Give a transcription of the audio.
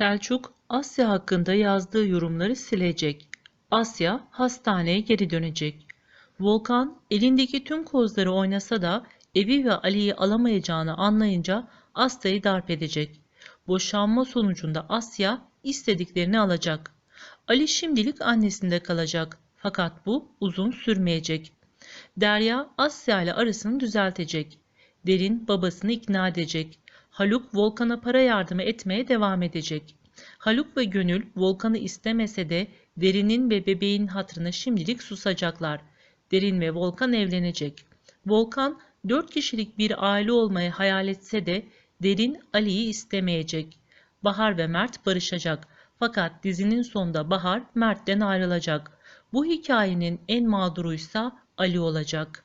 Selçuk, Asya hakkında yazdığı yorumları silecek. Asya hastaneye geri dönecek. Volkan elindeki tüm kozları oynasa da evi ve Ali'yi alamayacağını anlayınca Asya'yı darp edecek. Boşanma sonucunda Asya istediklerini alacak. Ali şimdilik annesinde kalacak fakat bu uzun sürmeyecek. Derya Asya ile arasını düzeltecek. Derin babasını ikna edecek. Haluk Volkan'a para yardımı etmeye devam edecek. Haluk ve Gönül Volkan'ı istemese de Derin'in ve bebeğin hatırına şimdilik susacaklar. Derin ve Volkan evlenecek. Volkan dört kişilik bir aile olmayı hayal etse de Derin Ali'yi istemeyecek. Bahar ve Mert barışacak. Fakat dizinin sonunda Bahar Mert'ten ayrılacak. Bu hikayenin en mağduruysa Ali olacak.